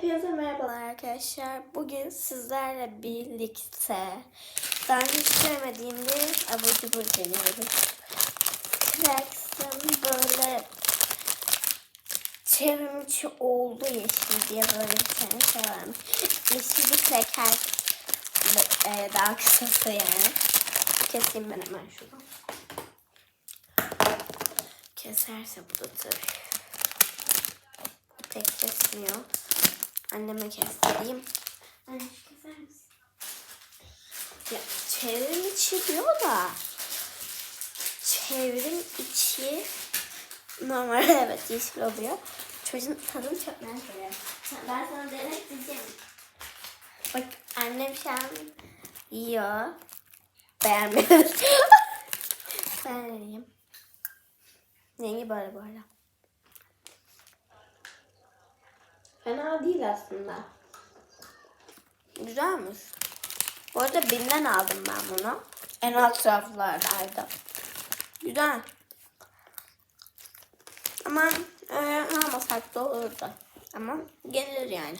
Hepinize merhabalar arkadaşlar. Bugün sizlerle birlikte önce hiç görmediğim bir abur cubur deniyoruz. Crex'ın böyle çevrimiçi oldu yeşil diye böyle bir tane şey varmış. Yeşil bir kreker e, daha kısası yani. Keseyim ben hemen şunu. Keserse bu da tabii. Pek kesmiyor. Anneme kestireyim. Anne keser misin? Ya çevrim içi diyor da çevrim içi normalde evet yeşil oluyor. Çocuğun tadını çok merak ediyorum. Ben sana denek diyeceğim. Bak annem şu an yiyor. Beğenmiyor. ben yiyeyim. Rengi böyle böyle. Fena değil aslında. Güzelmiş. Bu arada binden aldım ben bunu. En alt raflardaydı. Güzel. Ama öyle almasak da olurdu. Ama gelir yani.